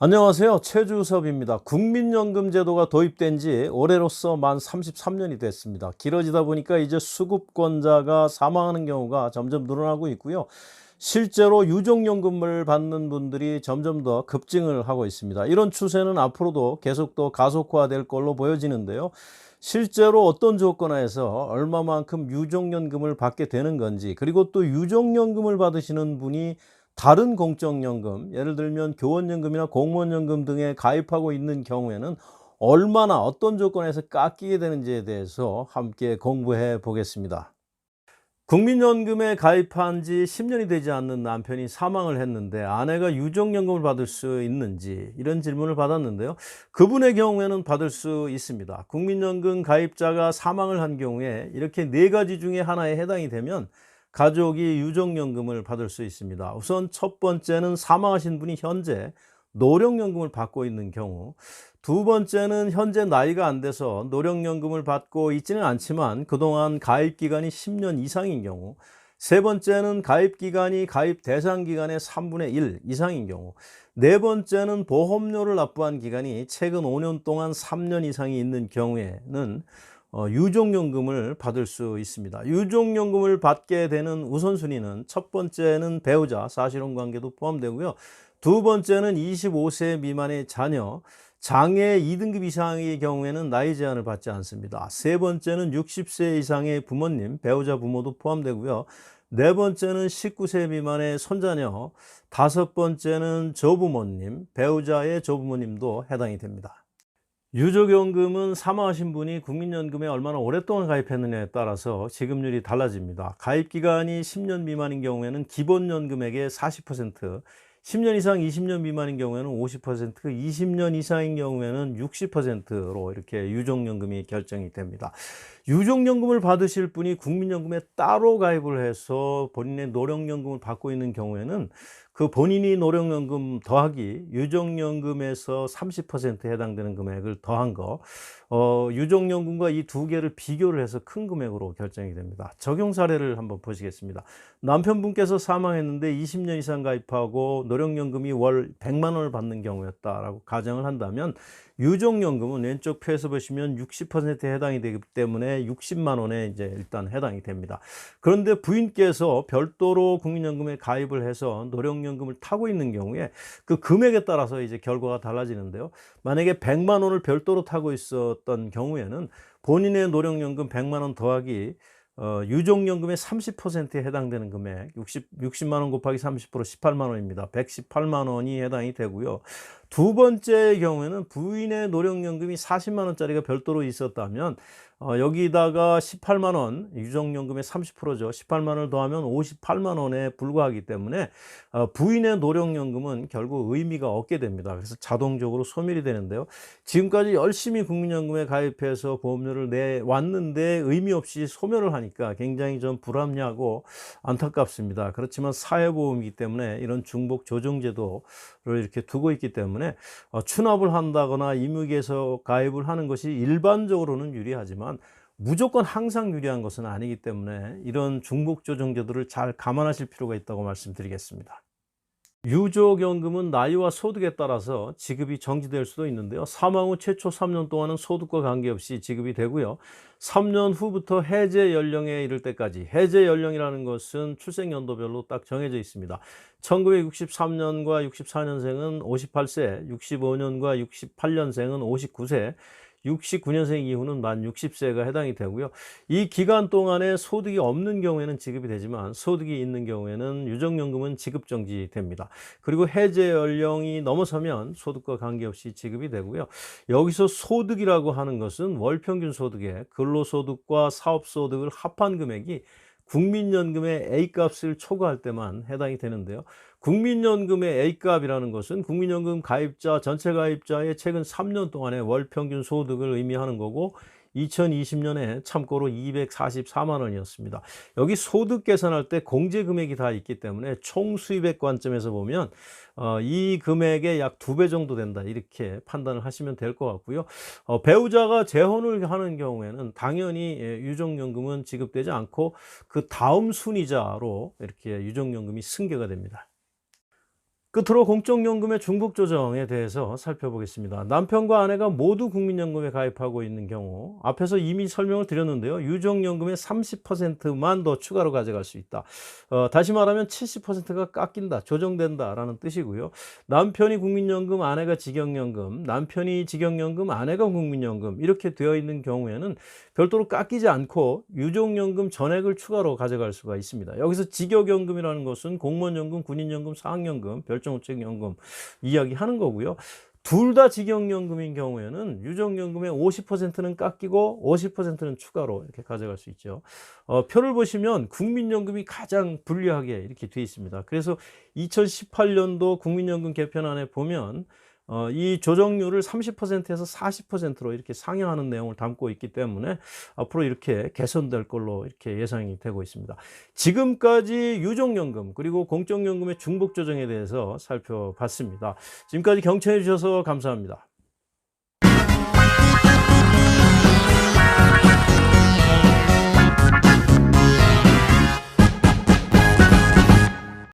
안녕하세요. 최주섭입니다. 국민연금 제도가 도입된 지 올해로서 만 33년이 됐습니다. 길어지다 보니까 이제 수급권자가 사망하는 경우가 점점 늘어나고 있고요. 실제로 유족연금을 받는 분들이 점점 더 급증을 하고 있습니다. 이런 추세는 앞으로도 계속 더 가속화될 걸로 보여지는데요. 실제로 어떤 조건하에서 얼마만큼 유족연금을 받게 되는 건지 그리고 또 유족연금을 받으시는 분이 다른 공적연금, 예를 들면 교원연금이나 공무원연금 등에 가입하고 있는 경우에는 얼마나 어떤 조건에서 깎이게 되는지에 대해서 함께 공부해 보겠습니다. 국민연금에 가입한 지 10년이 되지 않는 남편이 사망을 했는데 아내가 유족연금을 받을 수 있는지 이런 질문을 받았는데요. 그분의 경우에는 받을 수 있습니다. 국민연금 가입자가 사망을 한 경우에 이렇게 네 가지 중에 하나에 해당이 되면 가족이 유족연금을 받을 수 있습니다. 우선 첫 번째는 사망하신 분이 현재 노령연금을 받고 있는 경우, 두 번째는 현재 나이가 안 돼서 노령연금을 받고 있지는 않지만 그동안 가입 기간이 10년 이상인 경우, 세 번째는 가입 기간이 가입 대상 기간의 3분의 1 이상인 경우, 네 번째는 보험료를 납부한 기간이 최근 5년 동안 3년 이상이 있는 경우에는 어, 유족연금을 받을 수 있습니다. 유족연금을 받게 되는 우선순위는 첫 번째는 배우자, 사실혼 관계도 포함되고요. 두 번째는 25세 미만의 자녀, 장애 2등급 이상의 경우에는 나이 제한을 받지 않습니다. 세 번째는 60세 이상의 부모님, 배우자 부모도 포함되고요. 네 번째는 19세 미만의 손자녀, 다섯 번째는 조부모님, 배우자의 조부모님도 해당이 됩니다. 유족연금은 사망하신 분이 국민연금에 얼마나 오랫동안 가입했느냐에 따라서 지급률이 달라집니다. 가입 기간이 10년 미만인 경우에는 기본연금액의 40%, 10년 이상 20년 미만인 경우에는 50%, 20년 이상인 경우에는 60%로 이렇게 유족연금이 결정이 됩니다. 유족연금을 받으실 분이 국민연금에 따로 가입을 해서 본인의 노령연금을 받고 있는 경우에는 그 본인이 노령연금 더하기 유족연금에서 30% 해당되는 금액을 더한 거, 어, 유족연금과 이 두 개를 비교를 해서 큰 금액으로 결정이 됩니다. 적용 사례를 한번 보시겠습니다. 남편분께서 사망했는데 20년 이상 가입하고 노령연금이 월 100만 원을 받는 경우였다라고 가정을 한다면 유족연금은 왼쪽 표에서 보시면 60%에 해당이 되기 때문에 60만 원에 이제 일단 해당이 됩니다. 그런데 부인께서 별도로 국민연금에 가입을 해서 노령연금 을 타고 있는 경우에 그 금액에 따라서 이제 결과가 달라지는데요. 만약에 100만 원을 별도로 타고 있었던 경우에는 본인의 노령연금 100만 원 더하기 어, 유족연금의 30%에 해당되는 금액 60, 60만 원 곱하기 30% 18만 원입니다. 118만 원이 해당이 되고요. 두 번째 경우에는 부인의 노령연금이 40만 원짜리가 별도로 있었다면 어, 여기다가 18만 원 유족연금의 30%죠. 18만 원을 더하면 58만 원에 불과하기 때문에 어, 부인의 노령연금은 결국 의미가 없게 됩니다. 그래서 자동적으로 소멸이 되는데요. 지금까지 열심히 국민연금에 가입해서 보험료를 내왔는데 의미 없이 소멸을 하니까 굉장히 좀 불합리하고 안타깝습니다. 그렇지만 사회보험이기 때문에 이런 중복 조정제도를 이렇게 두고 있기 때문에 어, 추납을 한다거나 임의계에서 가입을 하는 것이 일반적으로는 유리하지만 무조건 항상 유리한 것은 아니기 때문에 이런 중복 조정제도를 잘 감안하실 필요가 있다고 말씀드리겠습니다. 유족연금은 나이와 소득에 따라서 지급이 정지될 수도 있는데요. 사망 후 최초 3년 동안은 소득과 관계없이 지급이 되고요. 3년 후부터 해제 연령에 이를 때까지 해제 연령이라는 것은 출생 연도별로 딱 정해져 있습니다. 1963년과 64년생은 58세, 65년과 68년생은 59세, 69년생 이후는 만 60세가 해당이 되고요. 이 기간 동안에 소득이 없는 경우에는 지급이 되지만 소득이 있는 경우에는 유족연금은 지급 정지됩니다. 그리고 해제 연령이 넘어서면 소득과 관계없이 지급이 되고요. 여기서 소득이라고 하는 것은 월 평균 소득에 근로소득과 사업소득을 합한 금액이 국민연금의 A값을 초과할 때만 해당이 되는데요. 국민연금의 A값이라는 것은 국민연금 가입자 전체 가입자의 최근 3년 동안의 월 평균 소득을 의미하는 거고 2020년에 참고로 244만 원이었습니다. 여기 소득 계산할 때 공제 금액이 다 있기 때문에 총 수입액 관점에서 보면 어, 이 금액의 약 두 배 정도 된다 이렇게 판단을 하시면 될 것 같고요. 어, 배우자가 재혼을 하는 경우에는 당연히 예, 유족연금은 지급되지 않고 그 다음 순위자로 이렇게 유족연금이 승계가 됩니다. 끝으로 공적연금의 중복 조정에 대해서 살펴보겠습니다. 남편과 아내가 모두 국민연금에 가입하고 있는 경우 앞에서 이미 설명을 드렸는데요. 유족연금의 30%만 더 추가로 가져갈 수 있다. 어, 다시 말하면 70%가 깎인다, 조정된다라는 뜻이고요. 남편이 국민연금, 아내가 직영연금, 남편이 직영연금, 아내가 국민연금 이렇게 되어 있는 경우에는 별도로 깎이지 않고 유족연금 전액을 추가로 가져갈 수가 있습니다. 여기서 직역연금이라는 것은 공무원연금, 군인연금, 사학연금, 별 정우체연금 이야기하는 거고요. 둘 다 직영연금인 경우에는 유족연금의 50%는 깎이고 50%는 추가로 이렇게 가져갈 수 있죠. 어, 표를 보시면 국민연금이 가장 불리하게 이렇게 되어 있습니다. 그래서 2018년도 국민연금 개편안에 보면 어, 이 조정률을 30%에서 40%로 이렇게 상향하는 내용을 담고 있기 때문에 앞으로 이렇게 개선될 걸로 이렇게 예상이 되고 있습니다. 지금까지 유족연금 그리고 공적연금의 중복 조정에 대해서 살펴봤습니다. 지금까지 경청해 주셔서 감사합니다.